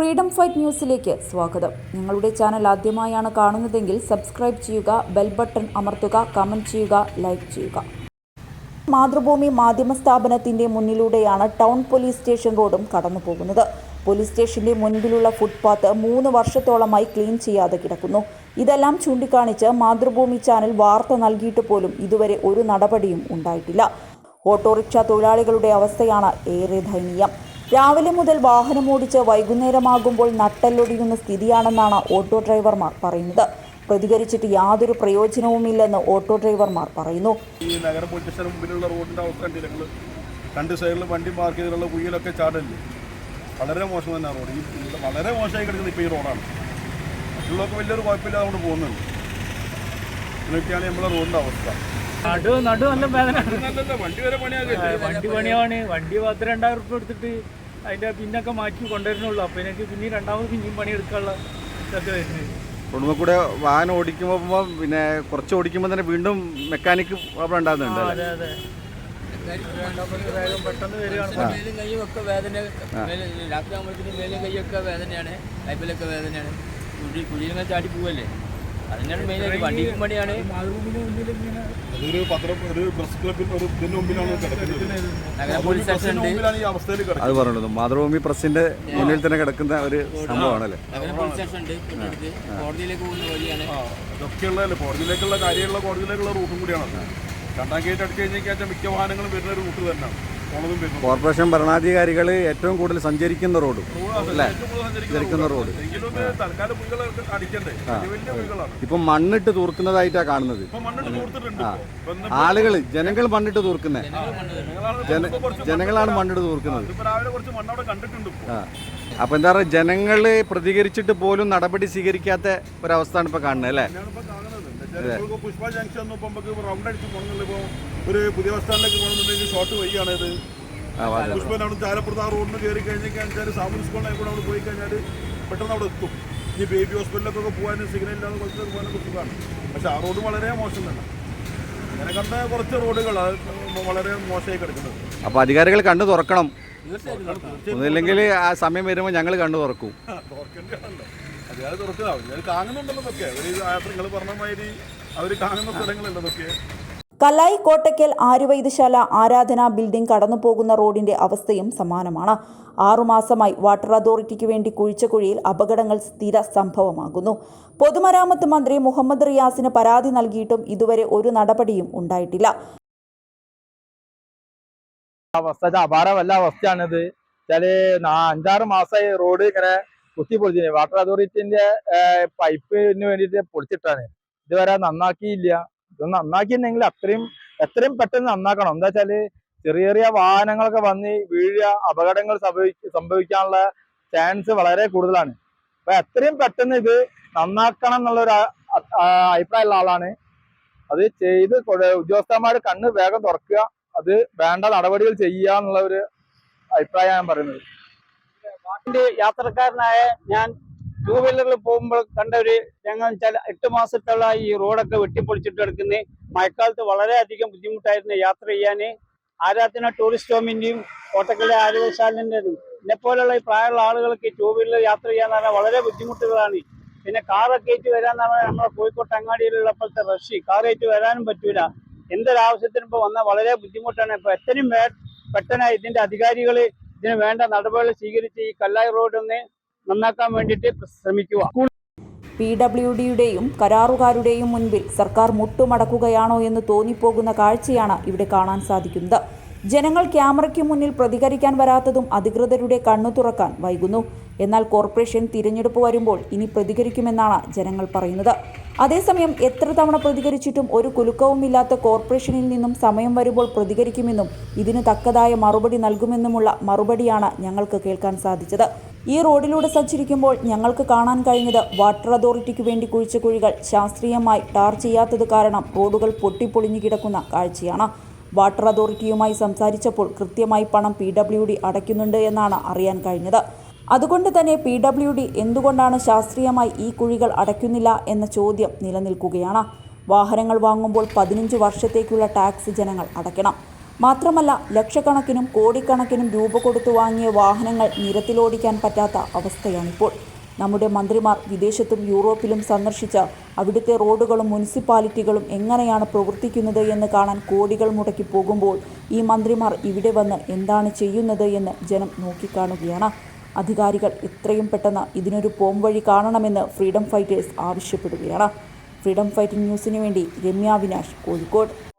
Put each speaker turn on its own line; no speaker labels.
Freedom fight ന്യൂസിലേക്ക് സ്വാഗതം. ഞങ്ങളുടെ ചാനൽ ആദ്യമായാണ് കാണുന്നതെങ്കിൽ സബ്സ്ക്രൈബ് ചെയ്യുക ബെൽ ബട്ടൺ അമർത്തുക കമന്റ് ചെയ്യുക ലൈക്ക് ചെയ്യുക. മാതൃഭൂമി മാധ്യമ സ്ഥാപനത്തിന്റെ മുന്നിലൂടെയാണ് ടൗൺ പോലീസ് സ്റ്റേഷൻ റോഡും കടന്നു പോകുന്നത് പോലീസ് സ്റ്റേഷന്റെ മുൻപിലുള്ള ഫുട്പാത്ത് മൂന്ന് വർഷത്തോളമായി ക്ലീൻ ചെയ്യാതെ കിടക്കുന്നു. ഇതെല്ലാം ചൂണ്ടിക്കാണിച്ച് മാതൃഭൂമി ചാനൽ വാർത്ത നൽകിയിട്ട് പോലും ഇതുവരെ ഒരു നടപടിയും ഉണ്ടായിട്ടില്ല. ഓട്ടോറിക്ഷ തൊഴിലാളികളുടെ അവസ്ഥയാണ് ഏറെ ദയനീയം. രാവിലെ മുതൽ വാഹനമോടിച്ച് വൈകുന്നേരമാകുമ്പോൾ നട്ടെല്ലൊടിയുന്ന സ്ഥിതിയാണെന്നാണ് ഓട്ടോ ഡ്രൈവർമാർ പറയുന്നത്. പ്രതികരിച്ചിട്ട് യാതൊരു പ്രയോജനവുമില്ലെന്ന് ഓട്ടോ ഡ്രൈവർമാർ പറയുന്നു.
ഈ നഗര പോലീസ് മുമ്പിലുള്ള റോഡിന്റെ അവസ്ഥ കണ്ടില്ല ഞങ്ങൾ രണ്ട് സൈഡിൽ വണ്ടി പാർക്ക് ചെയ്തിട്ടുള്ള കുഴിയിലൊക്കെ ചാടല്ലേ? വളരെ മോശം തന്നെ റോഡ്. ഈ വളരെ മോശമായി കിടക്കുന്നത് ഇപ്പോൾ ഈ റോഡാണ്. മറ്റുള്ളവർക്ക് വലിയൊരു കുഴപ്പമില്ലാതെ കൊണ്ട് പോകുന്നുണ്ട്. ഇതൊക്കെയാണ് നമ്മളെ റോഡിന്റെ അവസ്ഥ.
നടു നടു നല്ല വേദന.
വണ്ടി വരെ പണിയാകില്ലേ?
വണ്ടി പണിയാണ്. വണ്ടി പത്ത് രണ്ടായിരം ഉറുപ്പ് എടുത്തിട്ട് അതിന്റെ പിന്നൊക്കെ മാറ്റി കൊണ്ടുവരുന്നുള്ളൂ. അപ്പൊ എനിക്ക് പിന്നെ രണ്ടാമത് പിന്നെയും പണിയെടുക്കാനുള്ള ഇതൊക്കെ വരുന്നത്.
കുടുംബം കൂടെ വാഹനം ഓടിക്കുമ്പോൾ പിന്നെ കുറച്ച് ഓടിക്കുമ്പോൾ തന്നെ വീണ്ടും മെക്കാനിക് പ്രോബ്ലം ഉണ്ടാകുന്നുണ്ട്
അതെ അതെ. രണ്ടാമത് വേഗം പെട്ടെന്ന് വരികയാണ്.
മേലും കൈയും ഒക്കെ വേദന മേൽ രാത്രി ആകുമ്പോഴത്തേക്കും മേലും കൈയൊക്കെ വേദനയാണ്. കൈപ്പിലൊക്കെ വേദനയാണ്. കുഴി കുഴിയിലിങ്ങനെ ചാടി പോവല്ലേ? അതിനാണ് മെയിനായിട്ട് വണ്ടിക്കും പണിയാണ്.
മാതൃഭൂമിന് മുന്നിൽ ഇങ്ങനെ
പത്രം ഒരു പ്രസ് ഒരു ഇതിന് മുമ്പിലാണ് കിടക്കുന്നത്. ഈ അവസ്ഥയിൽ കിടക്കുന്നത്.
അത് പറഞ്ഞത് മാതൃഭൂമി പ്രസിന്റെ മുന്നിൽ തന്നെ കിടക്കുന്ന ഒരു സംഭവമാണല്ലേ?
ഇതൊക്കെയുള്ളതല്ലേ. കോടതിയിലേക്കുള്ള കാര്യമുള്ള കോടതിയിലേക്കുള്ള റൂട്ടും കൂടിയാണ്. രണ്ടാം ഗേറ്റ് അടിച്ചു കഴിഞ്ഞാൽ മിക്ക വാഹനങ്ങളും വരുന്ന ഒരു റൂട്ട് തന്നെയാണ്.
കോർപ്പറേഷൻ ഭരണാധികാരികൾ ഏറ്റവും കൂടുതൽ സഞ്ചരിക്കുന്ന റോഡ്. അല്ലേ?
സഞ്ചരിക്കുന്ന റോഡ്.
ഇപ്പൊ മണ്ണിട്ട് തൂർക്കുന്നതായിട്ടാ കാണുന്നത്. ആളുകൾ ജനങ്ങൾ മണ്ണിട്ട്
കുറച്ച്
ജനങ്ങളാണ് മണ്ണിട്ട് തൂർക്കുന്നത്. അപ്പൊ എന്താ പറയുക ജനങ്ങൾ പ്രതികരിച്ചിട്ട് പോലും നടപടി സ്വീകരിക്കാത്ത ഒരവസ്ഥയാണ് ഇപ്പൊ കാണുന്നത് അല്ലേ?
പുഷ്പ ജംഗ്ഷൻ റൗണ്ട് ഒരു പുതിയ ബസ് സ്റ്റാൻഡിലേക്ക് പോകണമെന്നുണ്ടെങ്കിൽ ഷോർട്ട് വഴിയാണ് ഇത്. പുഷ്പൻ അവിടെ ചാലപ്പുറത്ത് ആ റോഡിന് കയറി കഴിഞ്ഞാൽ വെച്ചാൽ സാമൂഹ്യ കൂടെ അവിടെ പോയി കഴിഞ്ഞാൽ പെട്ടെന്ന് അവിടെ എത്തും. ഇനി ബേബി ഹോസ്പിറ്റലിലൊക്കെ പോകാനും സിഗ്നൽ ഇല്ലാതെ കുറച്ച് പോകാനൊക്കെ സുഖമാണ്. പക്ഷെ ആ റോഡ് വളരെ മോശം തന്നെ. അങ്ങനെ കണ്ട കുറച്ച് റോഡുകൾ വളരെ മോശമായി കിടക്കുന്നത്.
അപ്പോൾ അധികാരികൾ കണ്ടു തുറക്കണം. ഒന്നുമില്ലെങ്കിൽ ആ സമയം വരുമ്പോൾ ഞങ്ങൾ കണ്ടു തുറക്കും.
അതായത് തുറക്കുക അവർ കാണുന്നുണ്ടല്ലോ ഇതൊക്കെ. അവർ നിങ്ങൾ പറഞ്ഞ മാതിരി അവർ കാണുന്ന സ്ഥലങ്ങളുണ്ട് ഇതൊക്കെ.
കലായി കോട്ടയ്ക്കൽ ആര്യവൈദ്യശാല ആരാധനാ ബിൽഡിംഗ് കടന്നുപോകുന്ന റോഡിന്റെ അവസ്ഥയും സമാനമാണ്. ആറുമാസമായി വാട്ടർ അതോറിറ്റിക്ക് വേണ്ടി കുഴിച്ച കുഴിയിൽ അപകടങ്ങൾ സ്ഥിര സംഭവമാകുന്നു. പൊതുമരാമത്ത് മന്ത്രി മുഹമ്മദ് റിയാസിന് പരാതി നൽകിയിട്ടും ഇതുവരെ ഒരു നടപടിയും ഉണ്ടായിട്ടില്ല.
അവസ്ഥ അപാരമല്ല അവസ്ഥയാണിത്. വെച്ചാൽ അഞ്ചാറ് മാസമായി റോഡ് ഇങ്ങനെ കുത്തി പൊളിച്ചിന് വാട്ടർ അതോറിറ്റിന്റെ പൈപ്പിന് വേണ്ടിയിട്ട് പൊളിച്ചിട്ടാണ്. ഇതുവരെ നന്നാക്കിയില്ല. ഇത് നന്നാക്കിയിട്ടുണ്ടെങ്കിൽ അത്രയും എത്രയും പെട്ടെന്ന് നന്നാക്കണം. എന്താ വെച്ചാൽ ചെറിയ ചെറിയ വാഹനങ്ങളൊക്കെ വന്ന് വീഴുക അപകടങ്ങൾ സംഭവി സംഭവിക്കാനുള്ള ചാൻസ് വളരെ കൂടുതലാണ്. അപ്പൊ എത്രയും പെട്ടെന്ന് ഇത് നന്നാക്കണം എന്നുള്ള ഒരു അഭിപ്രായമുള്ള ആളാണ്. അത് ചെയ്ത് ഉദ്യോഗസ്ഥന്മാര് കണ്ണ് വേഗം തുറക്കുക. അത് വേണ്ട നടപടികൾ ചെയ്യുക എന്നുള്ള ഒരു അഭിപ്രായമാണ് ഞാൻ പറയുന്നത്.
യാത്രക്കാരനായ ഞാൻ ടൂ വീലറിൽ പോകുമ്പോൾ കണ്ട ഒരു രംഗം വെച്ചാൽ എട്ട് മാസത്തോളം ഈ റോഡൊക്കെ വെട്ടിപ്പൊളിച്ചിട്ട് കിടക്കുന്നത് മഴക്കാലത്ത് വളരെയധികം ബുദ്ധിമുട്ടായിരുന്നു യാത്ര ചെയ്യാൻ ആരാധന ടൂറിസ്റ്റ് ഹോമിന്റെയും കോട്ടക്കലെ ആരോഗ്യശാലിന്റെതും എന്നെ പോലുള്ള ഈ പ്രായമുള്ള ആളുകൾക്ക് ടൂ വീലർ യാത്ര ചെയ്യാന്ന് പറഞ്ഞാൽ വളരെ ബുദ്ധിമുട്ടുകളാണ്. പിന്നെ കാറൊക്കെ ആയിട്ട് വരാന്ന് പറഞ്ഞാൽ നമ്മുടെ കോഴിക്കോട്ട് അങ്ങാടിയിലുള്ളപ്പോഴത്തെ റഷ് കാറായിട്ട് വരാനും പറ്റൂല. എന്തൊരാവശ്യത്തിനും ഇപ്പോൾ വന്നാൽ വളരെ ബുദ്ധിമുട്ടാണ്. ഇപ്പൊ എത്രയും പെട്ടെന്ന് ഇതിന്റെ അധികാരികൾ ഇതിന് വേണ്ട നടപടികൾ സ്വീകരിച്ച് ഈ കല്ലായി റോഡിൽ ഒന്ന് നന്നാക്കാൻ വേണ്ടിയിട്ട് ശ്രമിക്കുക.
പി ഡബ്ല്യു ഡിയുടെയും കരാറുകാരുടെയും മുൻപിൽ സർക്കാർ മുട്ടുമടക്കുകയാണോ എന്ന് തോന്നിപ്പോകുന്ന കാഴ്ചയാണ് ഇവിടെ കാണാൻ സാധിക്കുന്നത്. ജനങ്ങൾ ക്യാമറയ്ക്ക് മുന്നിൽ പ്രതികരിക്കാൻ വരാത്തതും അധികൃതരുടെ കണ്ണു തുറക്കാൻ വൈകുന്നു. എന്നാൽ കോർപ്പറേഷൻ തിരഞ്ഞെടുപ്പ് വരുമ്പോൾ ഇനി പ്രതികരിക്കുമെന്നാണ് ജനങ്ങൾ പറയുന്നത്. അതേസമയം എത്ര തവണ പ്രതികരിച്ചിട്ടും ഒരു കുലുക്കവുമില്ലാത്ത കോർപ്പറേഷനിൽ നിന്നും സമയം വരുമ്പോൾ പ്രതികരിക്കുമെന്നും ഇതിന് തക്കതായ മറുപടി നൽകുമെന്നുമുള്ള മറുപടിയാണ് ഞങ്ങൾക്ക് കേൾക്കാൻ സാധിച്ചത്. ഈ റോഡിലൂടെ സഞ്ചരിക്കുമ്പോൾ ഞങ്ങൾക്ക് കാണാൻ കഴിഞ്ഞത് വാട്ടർ അതോറിറ്റിക്ക് വേണ്ടി കുഴിച്ച കുഴികൾ ശാസ്ത്രീയമായി ടാർ ചെയ്യാത്തത് കാരണം റോഡുകൾ പൊട്ടിപ്പൊളിഞ്ഞു കിടക്കുന്ന കാഴ്ചയാണ്. വാട്ടർ അതോറിറ്റിയുമായി സംസാരിച്ചപ്പോൾ കൃത്യമായി പണം പി ഡബ്ല്യു ഡി അടയ്ക്കുന്നുണ്ട് എന്നാണ് അറിയാൻ കഴിഞ്ഞത്. അതുകൊണ്ട് തന്നെ പി ഡബ്ല്യു ഡി എന്തുകൊണ്ടാണ് ശാസ്ത്രീയമായി ഈ കുഴികൾ അടയ്ക്കുന്നില്ല എന്ന ചോദ്യം നിലനിൽക്കുകയാണ്. വാഹനങ്ങൾ വാങ്ങുമ്പോൾ പതിനഞ്ച് വർഷത്തേക്കുള്ള ടാക്സ് ജനങ്ങൾ അടയ്ക്കണം. മാത്രമല്ല ലക്ഷക്കണക്കിനും കോടിക്കണക്കിനും രൂപ കൊടുത്തു വാങ്ങിയ വാഹനങ്ങൾ നിരത്തിലോടിക്കാൻ പറ്റാത്ത അവസ്ഥയാണിപ്പോൾ. നമ്മുടെ മന്ത്രിമാർ വിദേശത്തും യൂറോപ്പിലും സന്ദർശിച്ച അവിടുത്തെ റോഡുകളും മുനിസിപ്പാലിറ്റികളും എങ്ങനെയാണ് പ്രവർത്തിക്കുന്നത് എന്ന് കാണാൻ കോടികൾ മുടക്കി പോകുമ്പോൾ ഈ മന്ത്രിമാർ ഇവിടെ വന്ന് എന്താണ് ചെയ്യുന്നത് എന്ന് ജനം നോക്കിക്കാണുകയാണ്. അധികാരികൾ എത്രയും പെട്ടെന്ന് ഇതിനൊരു പോംവഴി കാണണമെന്ന് ഫ്രീഡം ഫൈറ്റേഴ്സ് ആവശ്യപ്പെടുകയാണ്. ഫ്രീഡം ഫൈറ്റിംഗ് ന്യൂസിന് വേണ്ടി രമ്യ വിനാഷ് കോഴിക്കോട്.